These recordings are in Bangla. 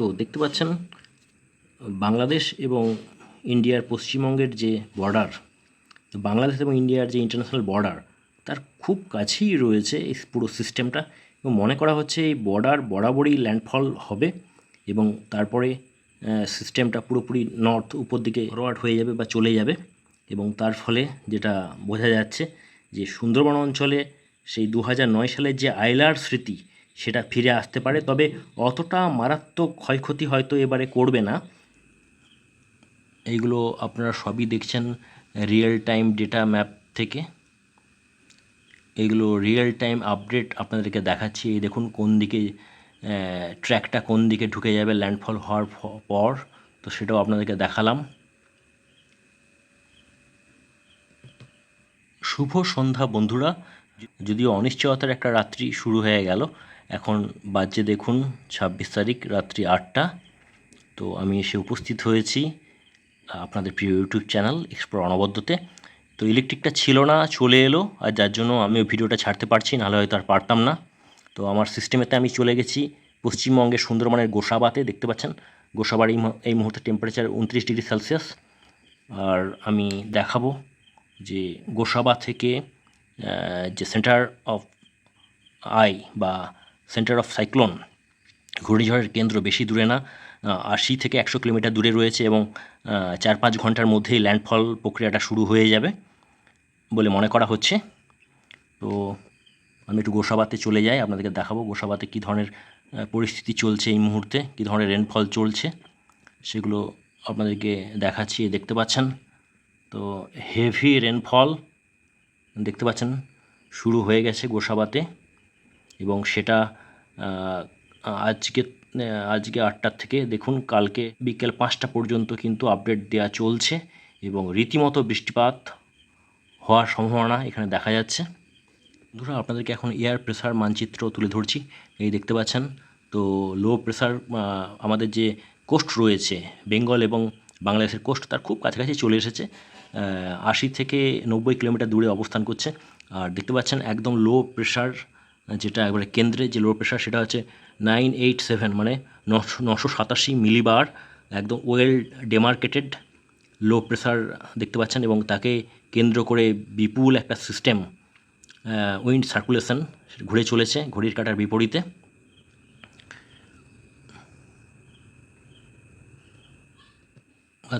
তো দেখতে পাচ্ছেন, বাংলাদেশ এবং ইন্ডিয়ার পশ্চিমবঙ্গের যে বর্ডার বাংলাদেশ এবং ইন্ডিয়ার যে ইন্টারন্যাশনাল বর্ডার তার খুব কাছেই রয়েছে এই পুরো সিস্টেমটা এবং মনে করা হচ্ছে এই বর্ডার বরাবরই ল্যান্ডফল হবে এবং তারপরে সিস্টেমটা পুরোপুরি নর্থ উপর দিকে ফরওয়ার্ড হয়ে যাবে বা চলে যাবে। এবং তার ফলে যেটা বোঝা যাচ্ছে যে সুন্দরবন অঞ্চলে সেই দু সালের যে আইলার স্মৃতি সেটা ফিরে আসতে পারে, তবে অতটা মারাত্মক ক্ষয়ক্ষতি হয়তো এবারে করবে না। এইগুলো আপনারা সবই দেখছেন রিয়েল টাইম ডেটা ম্যাপ থেকে। এগুলো রিয়েল টাইম আপডেট আপনাদেরকে দেখাচ্ছি। এই দেখুন কোন দিকে ট্র্যাকটা কোন দিকে ঢুকে যাবে ল্যান্ডফল হওয়ার পর। তো সেটাও আপনাদেরকে দেখালাম। শুভ সন্ধ্যা বন্ধুরা। যদিও অনিশ্চয়তার একটা রাত্রি শুরু হয়ে গেল এখন বাজে দেখুন, ছাব্বিশ তারিখ, রাত্রি আটটা। তো আমি এসে উপস্থিত হয়েছি আপনাদের প্রিয় ইউটিউব চ্যানেল এক্সপ্লোর অনবদ্যতে। তো ইলেকট্রিকটা ছিল না, চলে এলো, আর যার জন্য আমি ওই ভিডিওটা ছাড়তে পারছি, নাহলে হয়তো আর পারতাম না। তো আমার সিস্টেমেতে আমি চলে গেছি পশ্চিমবঙ্গের সুন্দরবনের গোসাবাতে, দেখতে পাচ্ছেন? গোসাবার এই এই মুহূর্তে টেম্পারেচার উনত্রিশ ডিগ্রি সেলসিয়াস। আর আমি দেখাবো যে গোসাবা থেকে যে সেন্টার অফ আই বা সেন্টার অফ সাইক্লোন। ঘূর্ণিঝড়ের কেন্দ্র বেশি দূরে না আশি থেকে একশো কিলোমিটার দূরে রয়েছে এবং চার পাঁচ ঘণ্টার মধ্যেই ল্যান্ডফল প্রক্রিয়াটা শুরু হয়ে যাবে বলে মনে করা হচ্ছে। তো আমি একটু গোসাবাতে চলে যাই, আপনাদেরকে দেখাবো গোসাবাতে কী ধরনের পরিস্থিতি চলছে এই মুহূর্তে, কী ধরনের রেনফল চলছে, সেগুলো আপনাদেরকে দেখাচ্ছি দেখতে পাচ্ছেন। তো হেভি রেনফল দেখতে পাচ্ছেন, শুরু হয়ে গেছে গোসাবাতে এবং সেটা আজকে আজকে আটটার থেকে দেখুন, কালকে বিকেল পাঁচটা পর্যন্ত কিন্তু আপডেট দেওয়া চলছে এবং রীতিমতো বৃষ্টিপাত হওয়ার সম্ভাবনা এখানে দেখা যাচ্ছে। বন্ধুরা, আপনাদেরকে এখন এয়ার প্রেসার মানচিত্র তুলে ধরছি। এই দেখতে পাচ্ছেন, তো লো প্রেসার আমাদের যে কোস্ট রয়েছে বেঙ্গল এবং বাংলাদেশের কোস্ট তার খুব কাছাকাছি চলে এসেছে। আশি থেকে নব্বই কিলোমিটার দূরে অবস্থান করছে। আর দেখতে পাচ্ছেন, একদম লো প্রেসার যেটা একবারে কেন্দ্রে যে লো প্রেশার সেটা হচ্ছে নাইন এইট সেভেন মানে নশো নশো সাতাশি মিলিবার একদম ওয়েল ডেমার্কেটেড লো প্রেশার দেখতে পাচ্ছেন এবং তাকে কেন্দ্র করে বিপুল একটা সিস্টেম উইন্ড সার্কুলেশন ঘুরে চলেছে, ঘড়ির কাটার বিপরীতে।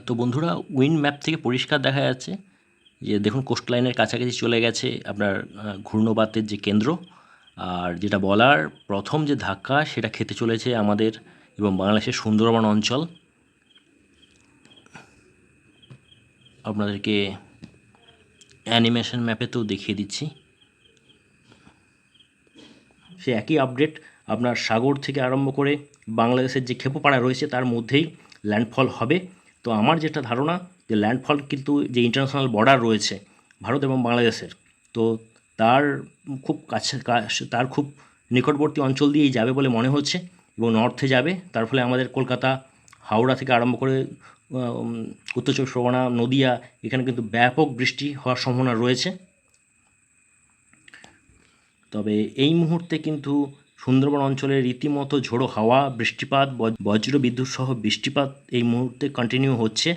তো বন্ধুরা উইন্ড ম্যাপ থেকে পরিষ্কার দেখা যাচ্ছে যে দেখুন কোস্ট লাইনের কাছাকাছি চলে গেছে আপনার ঘূর্ণবাতের যে কেন্দ্র। আর যেটা বলার, প্রথম যে ধাক্কা সেটা খেতে চলেছে আমাদের এবং বাংলাদেশের সুন্দরবন অঞ্চল। আপনাদেরকে অ্যানিমেশন ম্যাপেতেও দেখিয়ে দিচ্ছি। সে একই আপডেট, আপনার সাগর থেকে আরম্ভ করে বাংলাদেশের যে ক্ষেপোপাড়া রয়েছে তার মধ্যেই ল্যান্ডফল হবে। তো আমার যেটা ধারণা যে ল্যান্ডফল কিন্তু যে ইন্টারন্যাশনাল বর্ডার রয়েছে, ভারত এবং বাংলাদেশের, তো তার খুব কাছে তার খুব নিকটবর্তী অঞ্চল দিয়েই যাবে বলে মনে হচ্ছে এবং নর্থে যাবে। তার ফলে আমাদের কলকাতা, হাওড়া থেকে আরম্ভ করে উত্তর চব্বিশ পরগনা, নদিয়া, এখানে কিন্তু ব্যাপক বৃষ্টি হওয়ার সম্ভাবনা রয়েছে। তবে এই মুহূর্তে কিন্তু সুন্দরবন অঞ্চলে রীতিমতো ঝোড়ো হাওয়া, বৃষ্টিপাত, বজ- বজ্র বিদ্যুৎ সহ বৃষ্টিপাত এই মুহূর্তে কন্টিনিউ হচ্ছে।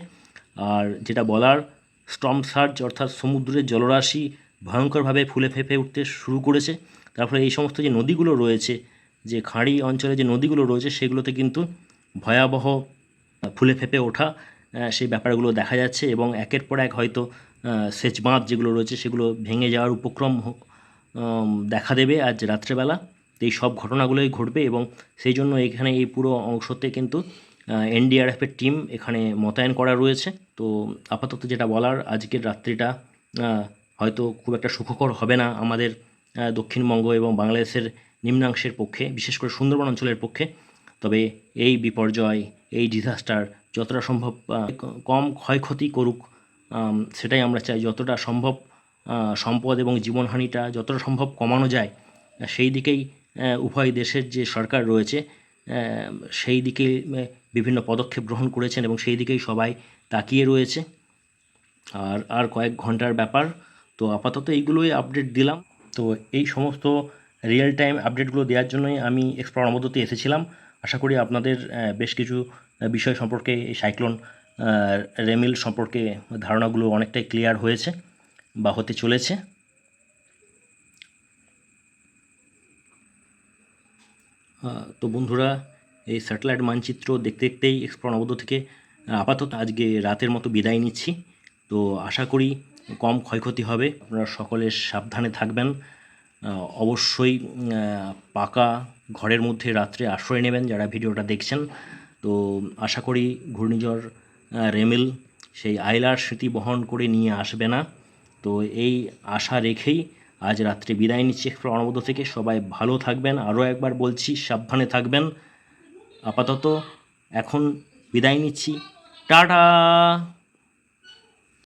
আর যেটা বলার স্টম সার্জ অর্থাৎ সমুদ্রের জলরাশি ভয়ঙ্করভাবে ফুলে ফেঁপে উঠতে শুরু করেছে। তার ফলে এই সমস্ত যে নদীগুলো রয়েছে, যে খাঁড়ি অঞ্চলে যে নদীগুলো রয়েছে, সেগুলোতে কিন্তু ভয়াবহ ফুলে ফেঁপে ওঠা সেই ব্যাপারগুলো দেখা যাচ্ছে এবং একের পর এক হয়তো সেচ বাঁধ যেগুলো রয়েছে, সেগুলো ভেঙে যাওয়ার উপক্রম দেখা দেবে আজ রাত্রেবেলা। এই সব ঘটনাগুলোই ঘটবে এবং সেই জন্য এখানে এই পুরো অংশতে কিন্তু এনডিআরএফের টিম এখানে মোতায়েন করা রয়েছে। তো আপাতত যেটা বলার, আজকের রাত্রিটা হয়তো খুব একটা সুখকর হবে না আমাদের দক্ষিণবঙ্গ এবং বাংলাদেশের নিম্নাংশের পক্ষে, বিশেষ করে সুন্দরবন অঞ্চলের পক্ষে। তবে এই বিপর্যয়, এই ডিজাস্টার যতটা সম্ভব কম ক্ষয়ক্ষতি করুক সেটাই আমরা চাই। যতটা সম্ভব সম্পদ এবং জীবনহানিটা যতটা সম্ভব কমানো যায়, সেই দিকেই উভয় দেশের যে সরকার রয়েছে সেই দিকে বিভিন্ন পদক্ষেপ গ্রহণ করেছেন এবং সেই দিকেই সবাই তাকিয়ে রয়েছে। আর আর কয়েক ঘণ্টার ব্যাপার তো আপাতত এইগুলোই আপডেট দিলাম। তো এই সমস্ত রিয়েল টাইম আপডেটগুলো দেওয়ার জন্যই আমি এক্সপ্লোর অনবদ্যতে এসেছিলাম। আশা করি আপনাদের বেশ কিছু বিষয় সম্পর্কে, এই সাইক্লোন রেমিল সম্পর্কে ধারণাগুলো অনেকটাই ক্লিয়ার হয়েছে বা হতে চলেছে। তো বন্ধুরা, এই স্যাটেলাইট মানচিত্র দেখতে দেখতেই এক্সপ্লোর নবদ্বীপ থেকে আপাতত আজকে রাতের মতো বিদায় নিচ্ছি। তো আশা করি কম ক্ষয়ক্ষতি হবে। আপনারা সকলে সাবধানে থাকবেন। অবশ্যই পাকা ঘরের মধ্যে রাত্রে আশ্রয় নেবেন যারা ভিডিওটা দেখছেন। তো আশা করি ঘূর্ণিঝড় রেমিল সেই আইলার স্মৃতি বহন করে নিয়ে আসবে না। তো এই আশা রেখেই আজ রাত্রে বিদায় নিচ্ছি অনবদ্য থেকে। সবাই ভালো থাকবেন। আরও একবার বলছি, সাবধানে থাকবেন। আপাতত এখন বিদায় নিচ্ছি। টাটা!